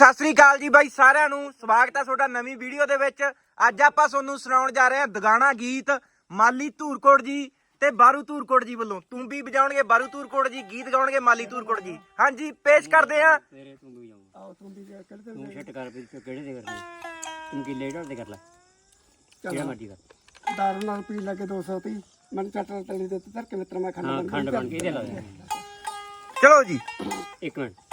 ਸਤਿ ਸ੍ਰੀ ਅਕਾਲ ਜੀ ਬਾਈ ਸਾਰਿਆਂ ਨੂੰ। ਸਵਾਗਤ ਹੈ ਤੁਹਾਡਾ ਨਵੀਂ ਵੀਡੀਓ ਦੇ ਵਿੱਚ। ਅੱਜ ਆਪਾਂ ਤੁਹਾਨੂੰ ਸੁਣਾਉਣ ਜਾ ਰਹੇ ਹਾਂ ਦਗਾਣਾ ਗੀਤ ਮਾਲੀ ਧੂਰਕੋਟ ਜੀ ਤੇ ਬਾਰੂ ਧੂਰਕੋਟ ਜੀ ਵੱਲੋਂ। ਤੂੰਬੀ ਵਜਾਉਣਗੇ ਬਾਰੂ ਧੂਰਕੋਟ ਜੀ ਗੀਤ ਗਾਉਣਗੇ ਮਾਲੀ ਧੂਰਕੋਟ ਜੀ। ਹਾਂਜੀ ਪੇਸ਼ ਕਰਦੇ ਹਾਂ। ਤੇਰੇ ਤੂੰ ਵੀ ਜਾਊਂਗਾ ਆਓ ਤੂੰ ਵੀ ਕਿਹੜੇ ਤੇ ਤੂੰ ਛੱਟ ਕਰ ਵੀ ਕਿਹੜੇ ਦੇ ਕਰਨੀ ਤੂੰ ਕੀ ਲੇਟ ਤੇ ਕਰ ਲੈ? ਜਿਹੜਾ ਮਰਜ਼ੀ ਕਰ। ਦਾਰੂ ਨਾਲ ਪੀ ਲੱਗੇ 200 ਤੀ ਮਨ ਚਟਰ ਤਲੀ ਦੇ ਤੇ ਧਰ ਕੇ ਮਿੱਤਰ ਮੈਂ ਖੰਡ ਬਣ ਕੇ ਇਹਦੇ ਲਾ ਦੇ ਚਲੋ ਜੀ। ਇੱਕ ਮਿੰਟ।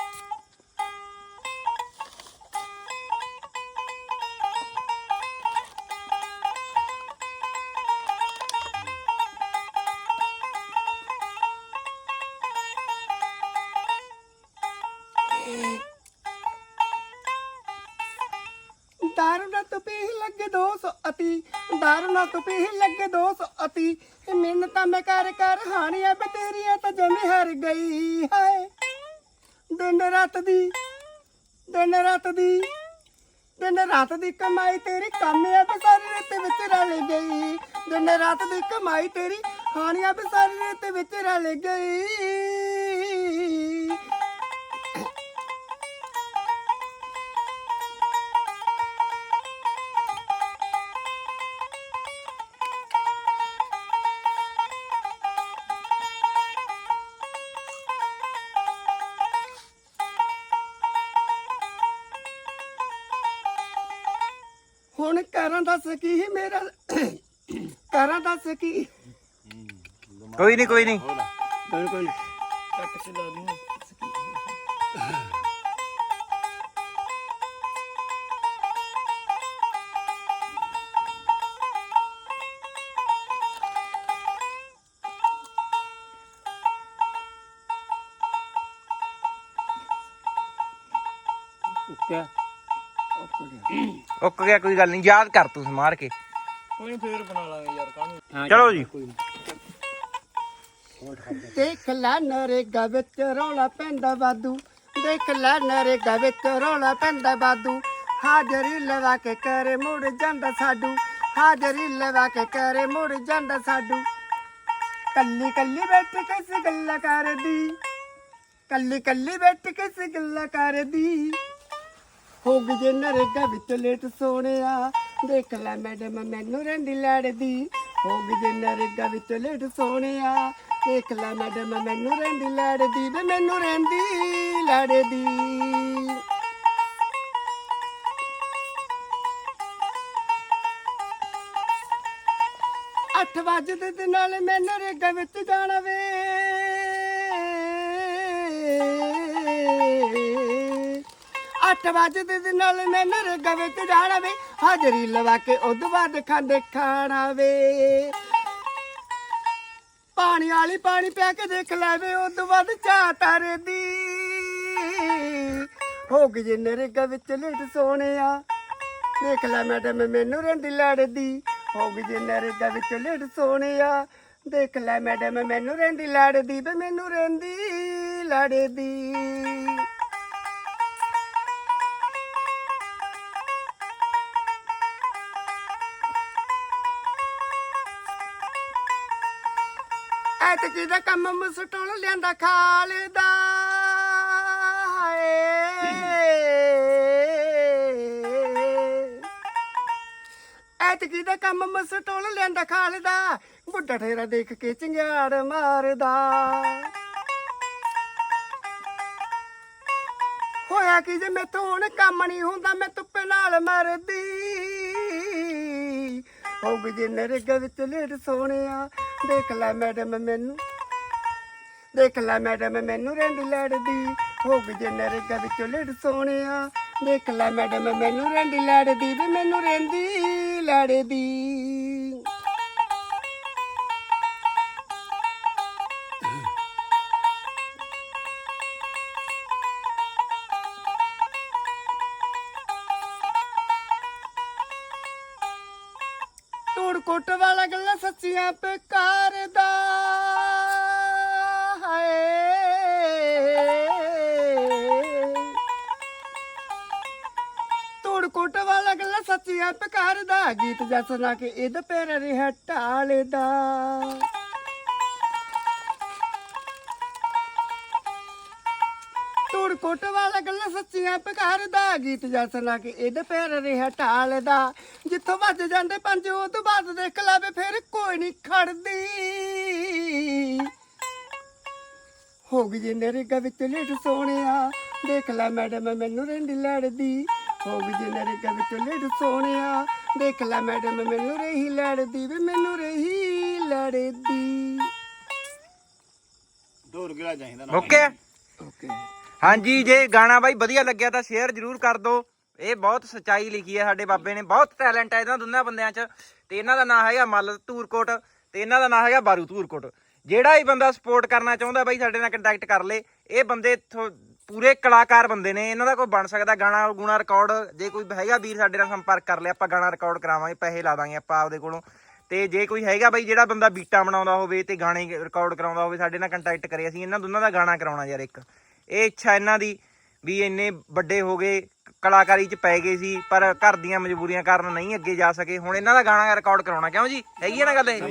ਦਾਰੂ ਪੀ ਲੱਗੇ 200 ਅਤੀ ਦਾਰੂ ਪੀ ਲੱਗੇ 200 ਅਤੀ ਮਿੰਨਤਾਂ ਮੈਂ ਕਰ ਕਰ ਹਾਣੀਆਂ ਬੇ ਤੇਰੀਆਂ ਤਾਂ ਜਮੀ ਹਰ ਗਈ, ਹਾਏ। ਦਿਨ ਰਾਤ ਦੀ, ਦਿਨ ਰਾਤ ਦੀ, ਦਿਨ ਰਾਤ ਦੀ ਕਮਾਈ ਤੇਰੀ ਕੰਮ ਆ ਤੇ ਸਾਰੀ ਰੇਤੇ ਵਿੱਚ ਰਲ ਗਈ। ਦਿਨ ਰਾਤ ਦੀ ਕਮਾਈ ਤੇਰੀ ਹਾਣੀਆਂ ਤੇ ਸਾਰੀ ਰੇਤੇ ਵਿੱਚ ਰਲ ਗਈ। ਹੁਣ ਕਰਾਂ ਦੱਸ ਕੀ ਮੇਰਾ? ਕਰਾਂ ਦੱਸ ਕੀ? ਕੋਈ ਨਹੀਂ ਕੋਈ ਨਹੀਂ ਕੋਈ ਕੋਈ ਕੱਟ ਕੇ ਲਾ ਦੂੰ ਉੱਕਿਆ। ਉੱਕ ਗਿਆ ਕੋਈ ਗੱਲ ਨਹੀਂ ਯਾਦ ਕਰ ਤੂੰ ਮਾਰ ਕੇ। ਹਾਂ ਚਲੋ ਜੀ। ਕੋਈ ਨੀ। ਦੇਖ ਲੈ ਨਰੇਗਾ ਵਿੱਚ ਰੌਲਾ ਪੈਂਦਾ ਬਾਦੂ ਦੇਖ ਲੈ ਨਰੇਗਾ ਵਿੱਚ ਰੌਲਾ ਪੈਂਦਾ ਬਾਦੂ ਹਾਜ਼ਰੀ ਲਵਾ ਕੇ ਕਰੇ ਮੁੜ ਜਾਂਦਾ ਸਾਡੂ। ਹਾਜ਼ਰੀ ਲਵਾ ਕੇ ਕਰੇ ਮੁੜ ਜਾਂਦਾ ਸਾਡੂ। ਕੱਲੀ ਕੱਲੀ ਬੈਠ ਕੇ ਸ ਗੱਲਾਂ ਕਰਦੀ। ਕੱਲੀ ਕੱਲੀ ਬੈਠ ਕੇ ਸ ਗੱਲਾਂ ਕਰਦੀ। ਹੋ ਗਈ ਜੇ ਨਰੇਗਾ ਵਿੱਚ ਲੇਟ ਸੋਹਣਿਆ। ਦੇਖ ਲੈ ਮੈਡਮ, ਮੈਨੂੰ ਰੰਡੀ ਲੜਦੀ ਹੋ ਗਈ ਜੇ ਨਰੇਗਾ ਵਿੱਚ ਲੇਟ ਸੋਹਣਿਆ। ਦੇਖ ਲੈ ਮੈਡਮ, ਮੈਨੂੰ ਰੰਡੀ ਲੜਦੀ ਵੇ, ਮੈਨੂੰ ਰਹਿੰਦੀ ਲੜਦੀ ਅੱਠ ਵਜੇ ਦੇ ਨਾਲ ਮੈਂ ਨਰੇਗਾ ਵਿੱਚ ਜਾਣਾ ਵੇ। ਅੱਠ ਵਜੇ ਦੇ ਨਾਲ ਮੈਂ ਨਰੇਗਾ ਵਿੱਚ ਜਾਣਾ ਵੇ। ਹਾਜ਼ਰੀ ਲਵਾ ਕੇ ਉਦੋਂ ਬਾਅਦ ਖਾਂਦੇ ਖਾਣਾ ਵੇ ਪਾਣੀ ਵਾਲੀ ਪਾਣੀ ਪਿਆ ਕੇ ਦੇਖ ਲੈ ਵੇ, ਉਦੋਂ ਬਾਅਦ ਚਾਹ ਤਾਰੇ ਦੀ। ਹੋ ਗਈ ਜੇ ਨਰੇਗਾ ਵਿੱਚ ਲੇਟ ਸੋਹਣਿਆ। ਦੇਖ ਲੈ ਮੈਡਮ, ਮੈਨੂੰ ਰੰਡੀ ਲੜਦੀ। ਹੋ ਗਈ ਜੇ ਨਰੇਗਾ ਵਿੱਚ ਲੇਟ ਸੋਹਣਿਆ। ਦੇਖ ਲੈ ਮੈਡਮ, ਮੈਨੂੰ ਰਹਿੰਦੀ ਲੜਦੀ ਤੇ ਮੈਨੂੰ ਰਹਿੰਦੀ ਲੜਦੀ। ਐਤਕੀ ਦਾ ਕੰਮ ਮਸਟੋਲ ਲਿਆਂਦਾ ਖਾਲਦਾ ਹਾਏ। ਐਤਕੀ ਦਾ ਕੰਮ ਮਸਟੋਲ ਲਿਆਂਦਾ ਖਾਲਦਾ ਬੁੱਢਾ ਠੇਰਾ ਦੇਖ ਕੇ ਚੰਗਿਆੜ ਮਾਰਦਾ। ਹੋਇਆ ਕਿ ਜੇ ਮੈਥੋਂ ਹੁਣ ਕੰਮ ਨਹੀਂ ਹੁੰਦਾ, ਮੈਂ ਧੁੱਪੇ ਨਾਲ ਮਰਦੀ। ਹੋ ਗਈ ਜੇ ਨਰੇਗਾ ਵਿੱਚ ਲੇਟ ਸੋਹਣਿਆ ਦੇਖ ਲੈ ਮੈਡਮ ਮੈਨੂੰ। ਦੇਖ ਲੈ ਮੈਡਮ ਮੈਨੂੰ ਰੰਡੀ ਲੜਦੀ। ਹੋ ਗਈ ਜੇ ਨਰੇਗਾ ਵਿੱਚ ਲੇਟ ਸੋਹਣਿਆ। ਦੇਖ ਲੈ ਮੈਡਮ ਮੈਨੂੰ ਰੰਡੀ ਲੜਦੀ, ਵੀ ਮੈਨੂੰ ਰਹਿੰਦੀ ਲੜਦੀ। ਕੋਟ ਵਾਲਾ ਗੱਲਾਂ ਸੱਚੀਆਂ ਪੇ ਦਾ। ਹਾਏ। ਟੂੜ ਕੋਟ ਵਾਲਾ ਗੱਲਾਂ ਸੱਚੀਆਂ ਪੇ ਦਾ। ਗੀਤ ਜਸ ਨਾ ਕੇ ਇਹਦੇ ਪੈਰ ਰਿਹਾ ਟਾਲਦਾ ਦਾ। ਫੋਟੋ ਵਾਲਾ ਗੱਲ ਸੱਚੀਆਂ ਪਕਾਰਦਾ ਗੀਤ ਜਸ ਲਾ ਕੇ ਇਹਦੇ ਪੈਰ ਰਿਹਾ ਢਾਲਦਾ। ਜਿੱਥੋਂ ਵੱਜ ਜਾਂਦੇ ਪੰਜ ਉਹ ਤੋਂ ਬਾਅਦ ਦੇਖ ਲਾਵੇ ਫਿਰ ਕੋਈ ਨਹੀਂ ਖੜਦੀ। ਹੋ ਗਈ ਜੇ ਨਰੇਗਾ ਵਿੱਚ ਲੇਟ ਸੋਹਣਿਆ। ਦੇਖ ਲੈ ਮੈਡਮ ਮੈਨੂੰ ਰਹਿੰਦੀ ਲੜਦੀ। ਹੋ ਗਈ ਜੇ ਨਰੇਗਾ ਵਿੱਚ ਲੇਟ ਸੋਹਣਿਆ। ਦੇਖ ਲੈ ਮੈਡਮ ਮੈਨੂੰ ਰਹੀ ਲੜਦੀ ਵੇ ਮੈਨੂੰ ਰਹੀ ਲੜਦੀ। ਓਕੇ। ਓਕੇ। ਹਾਂਜੀ, ਜੇ ਗਾਣਾ ਬਾਈ ਵਧੀਆ ਲੱਗਿਆ ਤਾਂ ਸ਼ੇਅਰ ਜਰੂਰ ਕਰ ਦਿਓ। ਇਹ ਬਹੁਤ ਸੱਚਾਈ ਲਿਖੀ ਹੈ ਸਾਡੇ ਬਾਬੇ ਨੇ। ਬਹੁਤ ਟੈਲੈਂਟ ਹੈ ਇਹਨਾਂ ਦੋਨਾਂ ਬੰਦਿਆਂ 'ਚ। ਤੇ ਇਹਨਾਂ ਦਾ ਨਾਮ ਹੈਗਾ ਮੱਲ ਧੂਰਕੋਟ ਤੇ ਇਹਨਾਂ ਦਾ ਨਾਮ ਹੈਗਾ ਬਾਰੂ ਧੂਰਕੋਟ। ਜਿਹੜਾ ਵੀ ਬੰਦਾ ਸਪੋਰਟ ਕਰਨਾ ਚਾਹੁੰਦਾ ਬਾਈ ਸਾਡੇ ਨਾਲ ਕੰਟੈਕਟ ਕਰ ਲੇ। ਇਹ ਬੰਦੇ ਥੋ- ਪੂਰੇ ਕਲਾਕਾਰ ਬੰਦੇ ਨੇ। ਇਹਨਾਂ ਦਾ ਕੋਈ ਬਣ ਸਕਦਾ ਗਾਣਾ ਗੁਣਾ ਰਿਕਾਰਡ ਜੇ ਕੋਈ ਹੈਗਾ ਵੀਰ ਸਾਡੇ ਨਾਲ ਸੰਪਰਕ ਕਰ ਲਿਆ ਆਪਾਂ ਗਾਣਾ ਰਿਕਾਰਡ ਕਰਾਵਾਂਗੇ, ਪੈਸੇ ਲਾ ਦਾਂਗੇ ਆਪਾਂ ਆਪਦੇ ਕੋਲੋਂ। ਤੇ ਜੇ ਕੋਈ ਹੈਗਾ ਬਾਈ ਜਿਹੜਾ ਬੰਦਾ ਬੀਟਾਂ ਬਣਾਉਂਦਾ ਹੋਵੇ ਤੇ ਗਾਣੇ ਰਿਕਾਰਡ ਕਰਾਉਂਦਾ ਹੋਵੇ, ਸਾਡੇ ਨਾਲ ਕੰਟੈਕਟ ਕਰੇ। ਅਸੀਂ ਇਹਨਾਂ ਦੋਨਾਂ ਦਾ ਗਾਣਾ ਕਰਾਉਣਾ ਯਾਰ ਇੱਕ। ਇਹ ਇੱਛਾ ਇਹਨਾਂ ਦੀ ਵੀ ਇੰਨੇ ਵੱਡੇ ਹੋ ਗਏ ਕਲਾਕਾਰੀ ਚ ਪੈ ਗਏ ਸੀ ਪਰ ਘਰ ਦੀਆਂ ਮਜਬੂਰੀਆਂ ਕਾਰਨ ਨਹੀਂ ਅੱਗੇ ਜਾ ਸਕੇ। ਹੁਣ ਇਹਨਾਂ ਦਾ ਗਾਣਾ ਰਿਕਾਰਡ ਕਰਾਉਣਾ ਕਿਉਂ ਜੀ? ਹੈਗੀ ਹੈ ਨਾ ਗੱਲ ਇਹ?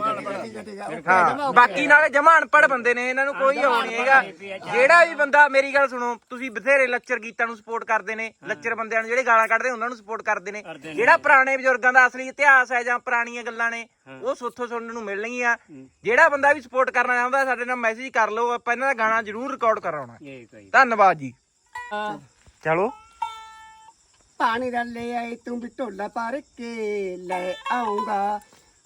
ਹਾਂ ਬਾਕੀ ਨਾਲੇ ਜਮਾ ਅਨਪੜ ਬੰਦੇ ਨੇ ਇਹਨਾਂ ਨੂੰ ਕੋਈ ਉਹ ਨਹੀਂ ਹੈਗਾ। ਜਿਹੜਾ ਵੀ ਬੰਦਾ ਮੇਰੀ ਗੱਲ ਸੁਣੋ ਤੁਸੀਂ ਬਥੇਰੇ ਲੈਕਚਰ ਗੀਤਾਂ ਨੂੰ ਸਪੋਰਟ ਕਰਦੇ ਨੇ ਲੈਕਚਰ ਬੰਦਿਆਂ ਨੂੰ ਜਿਹੜੇ ਗਾਲਾਂ ਕੱਢਦੇ ਉਹਨਾਂ ਨੂੰ ਸਪੋਰਟ ਕਰਦੇ ਨੇ। ਜਿਹੜਾ ਪੁਰਾਣੇ ਬਜ਼ੁਰਗਾਂ ਦਾ ਅਸਲੀ ਇਤਿਹਾਸ ਹੈ ਜਾਂ ਪੁਰਾਣੀਆਂ ਗੱਲਾਂ ਨੇ ਉਹ ਸੁੱਥੋਂ ਸੁਣਨ ਨੂੰ ਮਿਲਣਗੀਆਂ। ਜਿਹੜਾ ਬੰਦਾ ਵੀ ਸਪੋਰਟ ਕਰਨਾ ਚਾਹੁੰਦਾ ਸਾਡੇ ਨਾਲ ਮੈਸੇਜ ਕਰ ਲਓ ਆਪਾਂ ਇਹਨਾਂ ਦਾ ਗਾਣਾ ਜ਼ਰੂਰ ਰਿਕਾਰਡ ਕਰਾਉਣਾ। ਧੰਨਵਾਦ ਜੀ। ਚਲੋ। ਪਾਣੀ ਦਾ ਲੈ ਆਈ ਤੂੰ ਵੀ ਢੋਲਾ ਭਰ ਕੇ ਲੈ ਆਉਂਗਾ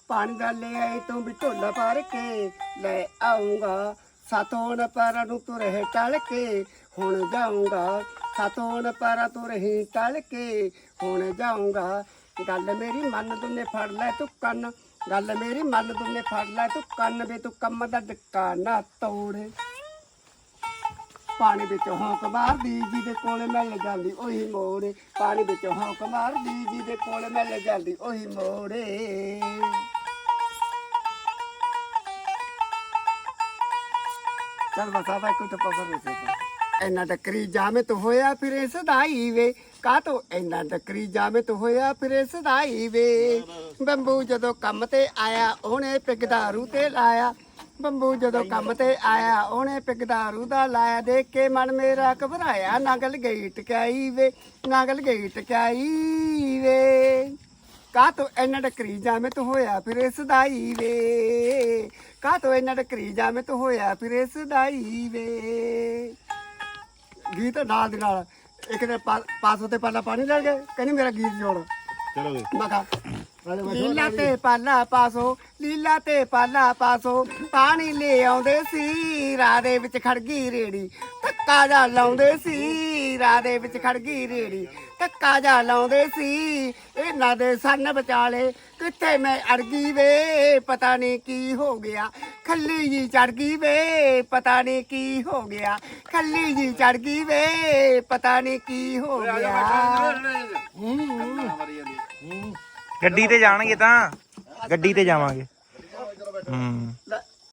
ਪਾਣੀ ਦਾ ਲੈ ਆਈ ਤੂੰ ਵੀ ਢੋਲਾ ਭਰ ਕੇ ਲੈ ਆਉਂਗਾ ਸਾਤੋਂ ਨ ਪਰਾਂ ਨੂੰ ਤੂੰ ਰਹੇ ਟਲ ਕੇ ਹੁਣ ਜਾਊਂਗਾ। ਸਾਤੋਂ ਨ ਪਰਾਂ ਤੂੰ ਰਹੀ ਟਲ ਕੇ ਹੁਣ ਜਾਊਂਗਾ। ਗੱਲ ਮੇਰੀ ਮੰਨ ਦੁਨੇ ਫੜ ਲੈ ਤੂੰ ਕੰਨ। ਗੱਲ ਮੇਰੀ ਮੰਨ ਦੁਨੇ ਫੜ ਲੈ ਤੂੰ ਕੰਨ ਵੇ ਤੂੰ ਕੰਮ ਦਾ ਡੱਕਾ ਨਾ ਤੋੜੇ। ਪਾਣੀ ਵਿੱਚ ਹੌਂਕ ਮਾਰਦੀ, ਜਿਹਦੇ ਕੋਲੇ ਮਿਲ ਜਾਂਦੀ ਉਹੀ ਮੋੜੇ ਪਾਣੀ ਵਿੱਚ ਹੌਂਕ ਮਾਰਦੀ, ਜਿਹਦੇ ਕੋਲੇ ਮਿਲ ਜਾਂਦੀ ਉਹੀ ਮੋੜੇ ਚਲ ਬਸਾ ਬਾਈ ਕੋ ਟੱਪਾ ਪਰ ਇੰਨਾ ਟੱਕਰੀ ਜਾਮੇ ਤੋਂ ਹੋਇਆ ਫਿਰੇ ਸਦਾਈ ਵੇ। ਕਾ ਤੋ ਇੰਨਾ ਟੱਕਰੀ ਜਾਮੇ ਤੋਂ ਹੋਇਆ ਫਿਰੇ ਸਦਾਈ ਵੇ। ਬੰਬੂ ਜਦੋਂ ਕੰਮ ਤੇ ਆਇਆ, ਉਹਨੇ ਪਿਗਦਾਰੂ ਤੇ ਲਾਇਆ। ਬੰਬੂ ਜਦੋਂ ਕੰਮ ਤੇ ਆਇਆ ਉਹਨੇ ਪਿਗਦਾਰੂ ਦਾ ਲਾਇਆ ਦੇਖ ਕੇ ਮਨ ਮੇਰਾ ਘਬਰਾਇਆ। ਨਗਲ ਗਈ ਟਕਾਈ ਵੇ ਨਗਲ ਗਈ ਟਕਾਈ ਵੇ। ਕਾ ਤੋ ਇੰਨਾ ਟਕਰੀ ਜਾਵੇਂ ਤੂੰ ਹੋਇਆ ਫਿਰ ਸਦਾਈ ਵੇ? ਕਾ ਤੋ ਇੰਨਾ ਟਕਰੀ ਜਾਵੇਂ ਤੂੰ ਹੋਇਆ ਫਿਰ ਸਦਾਈ ਵੇ? ਗੀਤ ਨਾਲ ਦੇ ਨਾਲ ਇੱਕ ਨੇ ਪਾਸੋਂ ਤੇ ਪਾਲਾ ਪਾਣੀ ਲੈ ਗਏ ਕਹਿੰਦੀ ਮੇਰਾ ਗੀਤ ਜੋੜ। ਚਲੋ ਜੀ। ਮੈਂ ਕਹਾ ਲੀਲਾ ਤੇ ਪਾਲਾ ਪਾਸੋ ਲੀਲਾ ਤੇ ਪਾਲਾ ਪਾਸੋ ਪਾਣੀ ਲੈ ਆਉਂਦੇ ਸੀ ਰਾਹ ਦੇ ਵਿੱਚ ਖੜ ਗਈ ਰੇੜੀ। ਧੱਕਾ ਜਾ ਲਾਉਂਦੇ ਸੀ ਰਾਹ ਦੇ ਵਿੱਚ ਖੜ ਗਈ ਰੇੜੀ। ਧੱਕਾ ਜਾ ਲਾਉਂਦੇ ਸੀ ਇਹਨਾਂ ਦੇ ਸੰਨ ਵਿਚਾਲੇ ਕਿੱਥੇ ਮੈਂ ਅੜ ਗਈ ਵੇ ਪਤਾ ਨਹੀਂ ਕੀ ਹੋ ਗਿਆ। ਖੱਲੀ ਜੀ ਚੜ ਗਈ ਵੇ ਪਤਾ ਨਹੀਂ ਕੀ ਹੋ ਗਿਆ। ਖੱਲੀ ਜੀ ਚੜ ਗਈ ਵੇ ਪਤਾ ਨਹੀਂ ਕੀ ਹੋ ਗਿਆ। ਗੱਡੀ ਤੇ ਜਾਣਗੇ ਤਾਂ ਗੱਡੀ ਤੇ ਜਾਵਾਂਗੇ। ਹੂੰ।